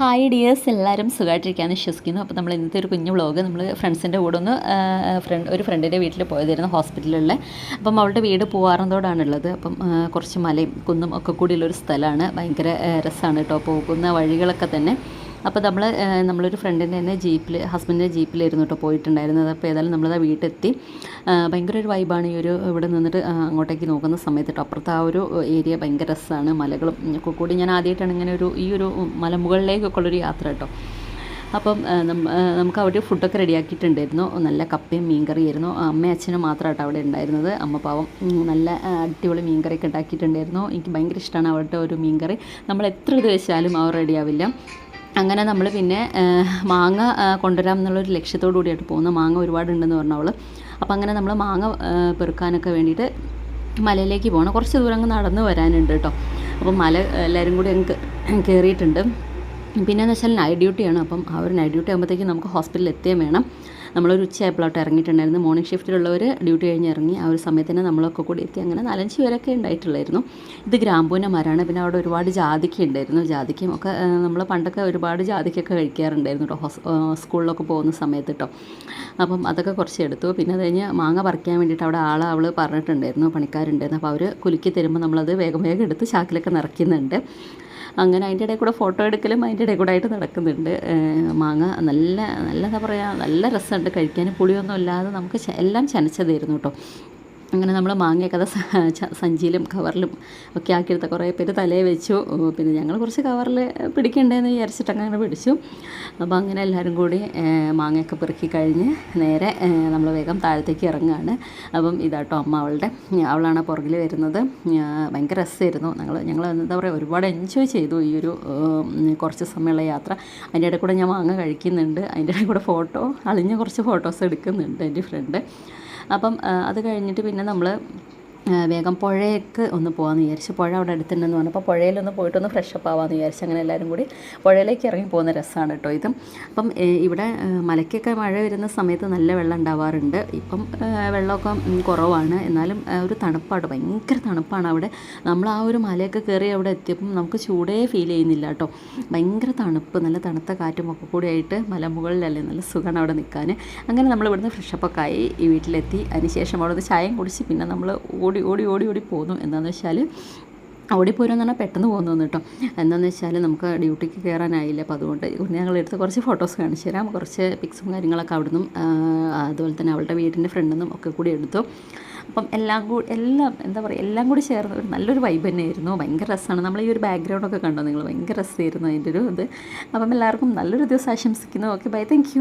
Hi dears എല്ലാവരും സുഖമായിട്ടിരിക്കാമെന്ന് വിശ്വസിക്കുന്നു. അപ്പോൾ നമ്മൾ ഇന്നത്തെ ഒരു കുഞ്ഞു വ്ളോഗ് നമ്മൾ ഫ്രണ്ട്സിന്റെ കൂടെ ഒന്ന് ഫ്രണ്ട് ഒരു ഫ്രണ്ടിന്റെ വീട്ടിൽ പോയതായിരുന്നു ഹോസ്പിറ്റലിലുള്ള. അപ്പം അവളുടെ വീട് പൂവാറന്തോടാണുള്ളത്. അപ്പം കുറച്ച് മലയും കുന്നും ഒക്കെ കൂടിയുള്ളൊരു സ്ഥലമാണ്. ഭയങ്കര രസമാണ് കേട്ടോ പോകുന്ന വഴികളൊക്കെ തന്നെ. അപ്പോൾ നമ്മൾ നമ്മളൊരു ഫ്രണ്ടിന്റെ തന്നെ ജീപ്പിൽ ഹസ്ബൻഡിന്റെ ജീപ്പിലായിരുന്നു കേട്ടോ പോയിട്ടുണ്ടായിരുന്നത്. അപ്പോൾ ഏതായാലും നമ്മളത് വീട്ടിലെത്തി. ഭയങ്കര ഒരു വൈബാണ് ഈ ഒരു ഇവിടെ നിന്നിട്ട് അങ്ങോട്ടേക്ക് നോക്കുന്ന സമയത്ത് കേട്ടോ അപ്പുറത്ത് ആ ഒരു ഏരിയ ഭയങ്കര രസമാണ് മലകളും കൂടി ഞാൻ ആദ്യമായിട്ടാണ് ഇങ്ങനെ ഒരു ഈ ഒരു മലമുകളിലേക്കൊക്കെ ഉള്ളൊരു യാത്ര കേട്ടോ അപ്പം നമുക്ക് അവിടെ ഫുഡൊക്കെ റെഡിയാക്കിയിട്ടുണ്ടായിരുന്നു. നല്ല കപ്പയും മീൻകറിയായിരുന്നു. അമ്മ അച്ഛനും മാത്രമായിട്ട് അവിടെ ഉണ്ടായിരുന്നത്. അമ്മ പാവം നല്ല അടിപൊളി അടിപൊളി മീൻകറിയൊക്കെ ഉണ്ടാക്കിയിട്ടുണ്ടായിരുന്നു. എനിക്ക് ഭയങ്കര ഇഷ്ടമാണ് അവരുടെ ഒരു മീൻകറി. നമ്മൾ എത്ര ഇത് വെച്ചാലും അവർ റെഡിയാവില്ല. അങ്ങനെ നമ്മൾ പിന്നെ മാങ്ങ കൊണ്ടുവരാം എന്നുള്ളൊരു ലക്ഷ്യത്തോടു കൂടിയായിട്ട് പോകുന്നത് മാങ്ങ ഒരുപാടുണ്ടെന്ന് പറഞ്ഞു അവൾ അപ്പോൾ അങ്ങനെ നമ്മൾ മാങ്ങ പെറുക്കാനൊക്കെ വേണ്ടിയിട്ട് മലയിലേക്ക് പോകണം കുറച്ച് ദൂരം അങ്ങ് നടന്ന് വരാനുണ്ട് കേട്ടോ. അപ്പോൾ മല എല്ലാവരും കൂടി അങ്ങ് കയറിയിട്ടുണ്ട് പിന്നെയെന്ന് വെച്ചാൽ നൈറ്റ് ഡ്യൂട്ടിയാണ് അപ്പം ആ ഒരു നൈറ്റ് ഡ്യൂട്ടി ആകുമ്പോഴത്തേക്കും നമുക്ക് ഹോസ്പിറ്റലിൽ എത്തുകയും വേണം. നമ്മളൊരു ഉച്ചയായപ്പോഴോട്ട് ഇറങ്ങിയിട്ടുണ്ടായിരുന്നു മോർണിംഗ് ഷിഫ്റ്റിലുള്ളവർ ഡ്യൂട്ടി കഴിഞ്ഞ് ഇറങ്ങി ആ ഒരു സമയത്ത് തന്നെ നമ്മളൊക്കെ കൂടി എത്തി. അങ്ങനെ നാലഞ്ച് പേരൊക്കെ ഉണ്ടായിട്ടുള്ളായിരുന്നു. ഇത് ഗ്രാമ്പൂവിന്റെ മരമാണ് പിന്നെ അവിടെ ഒരുപാട് ജാതിക്ക ഉണ്ടായിരുന്നു. ജാതിക്കയും ഒക്കെ നമ്മൾ പണ്ടൊക്കെ ഒരുപാട് ജാതിക്കൊക്കെ കഴിക്കാറുണ്ടായിരുന്നു കേട്ടോ. സ്കൂളിലൊക്കെ പോകുന്ന സമയത്ത് കേട്ടോ. അപ്പം അതൊക്കെ കുറച്ച് എടുത്തു. പിന്നെ അത് കഴിഞ്ഞ് മാങ്ങ പറിക്കാൻ വേണ്ടിയിട്ട് അവിടെ ആൾ അവൾ പറഞ്ഞിട്ടുണ്ടായിരുന്നു പണിക്കാരുണ്ടായിരുന്നു. അപ്പോൾ അവർ കുലുക്കി തരുമ്പോൾ നമ്മളത് വേഗം വേഗം എടുത്ത് ചാക്കിലൊക്കെ നിറയ്ക്കുന്നുണ്ട്. അങ്ങനെ അതിന്റെ ഇടയിൽ കൂടെ ഫോട്ടോ എടുക്കലും അതിന്റെ ഇടയിൽ കൂടെ ആയിട്ട് നടക്കുന്നുണ്ട്. മാങ്ങ നല്ല നല്ല എന്താ പറയുക നല്ല രസമുണ്ട്. കഴിക്കാൻ പുളിയൊന്നും ഇല്ലാതെ നമുക്ക് എല്ലാം ചനച്ചതായിരുന്നു കേട്ടോ. അങ്ങനെ നമ്മൾ മാങ്ങയൊക്കെ അത് സഞ്ചിയിലും കവറിലും ഒക്കെ ആക്കിയെടുത്ത കുറേ പേര് തലയെ വെച്ചു. പിന്നെ ഞങ്ങൾ കുറച്ച് കവറിൽ പിടിക്കണ്ടേന്ന് വിചാരിച്ചിട്ട് അങ്ങനെ പിടിച്ചു. അപ്പോൾ അങ്ങനെ എല്ലാവരും കൂടി മാങ്ങയൊക്കെ പെറുക്കി കഴിഞ്ഞ് നേരെ നമ്മൾ വേഗം താഴത്തേക്ക് ഇറങ്ങുകയാണ് അപ്പം ഇതാട്ടോ അമ്മ അവളുടെ. അവളാണ് പുറകിൽ വരുന്നത്. ഭയങ്കര രസമായിരുന്നു ഞങ്ങൾ ഞങ്ങൾ എന്താ പറയുക ഒരുപാട് എൻജോയ് ചെയ്തു ഈ ഒരു കുറച്ച് സമയമുള്ള യാത്ര. അതിന്റെ ഇടയിൽ കൂടെ ഞാൻ മാങ്ങ കഴിക്കുന്നുണ്ട്. അതിന്റെ ഇടയിൽ കൂടെ ഫോട്ടോ അളിഞ്ഞ കുറച്ച് ഫോട്ടോസ് എടുക്കുന്നുണ്ട് എന്റെ ഫ്രണ്ട് അപ്പം അത് കഴിഞ്ഞിട്ട് പിന്നെ നമ്മൾ വേഗം പുഴയ്ക്ക് ഒന്ന് പോകാമെന്ന് വിചാരിച്ചു പുഴ അവിടെ അടുത്തുണ്ടെന്ന് പറഞ്ഞപ്പോൾ പുഴയിലൊന്ന് പോയിട്ടൊന്ന് ഫ്രഷ് ആവാമെന്ന് വിചാരിച്ചു അങ്ങനെ എല്ലാവരും കൂടി പുഴയിലേക്ക് ഇറങ്ങി പോകുന്ന രസമാണ് കേട്ടോ ഇതും. അപ്പം ഇവിടെ മലയ്ക്കൊക്കെ മഴ വരുന്ന സമയത്ത് നല്ല വെള്ളം ഉണ്ടാവാറുണ്ട്. ഇപ്പം വെള്ളമൊക്കെ കുറവാണ്. എന്നാലും ഒരു തണുപ്പാണ്. ഭയങ്കര തണുപ്പാണ് അവിടെ. നമ്മൾ ആ ഒരു മലയൊക്കെ കയറി അവിടെ എത്തിയപ്പം നമുക്ക് ചൂടേ ഫീൽ ചെയ്യുന്നില്ല കേട്ടോ. ഭയങ്കര തണുപ്പ് നല്ല തണുത്ത കാറ്റും ഒക്കെ കൂടി ആയിട്ട് മലമുകളിലല്ലേ നല്ല സുഖമാണ് അവിടെ നിൽക്കാൻ. അങ്ങനെ നമ്മൾ ഇവിടുന്ന് ഫ്രഷപ്പൊക്കെ ആയി ഈ വീട്ടിലെത്തി. അതിനുശേഷം അവിടെ നിന്ന് ചായയും കുടിച്ച് പിന്നെ നമ്മൾ ഓടി ഓടി ഓടി ഓടി ഓടി പോന്നു. എന്താണെന്ന് വെച്ചാൽ ഓടിപ്പോരെന്ന് പറഞ്ഞാൽ പെട്ടെന്ന് പോകുന്നു കേട്ടോ. എന്താണെന്ന് വെച്ചാൽ നമുക്ക് ഡ്യൂട്ടിക്ക് കയറാനായില്ല അപ്പോൾ അതുകൊണ്ട് ഞങ്ങൾ എടുത്ത് കുറച്ച് ഫോട്ടോസ് കാണിച്ചു തരാം. കുറച്ച് പിക്സും കാര്യങ്ങളൊക്കെ അവിടുന്ന് അതുപോലെ തന്നെ അവളുടെ വീടിന്റെ ഫ്രണ്ടിൽ നിന്നും ഒക്കെ കൂടി എടുത്തു. അപ്പം എല്ലാം കൂടി എല്ലാം എന്താ പറയുക എല്ലാം കൂടി ചേർന്ന് ഒരു നല്ലൊരു വൈബ് തന്നെയായിരുന്നു. ഭയങ്കര രസമാണ്. നമ്മൾ ഈ ഒരു ബാക്ക്ഗ്രൗണ്ടൊക്കെ കണ്ടോ നിങ്ങൾ? ഭയങ്കര രസമായിരുന്നു അതിന്റെ ഒരു ഇത്. അപ്പം എല്ലാവർക്കും നല്ലൊരു ദിവസം ആശംസിക്കുന്നു. Okay bye thank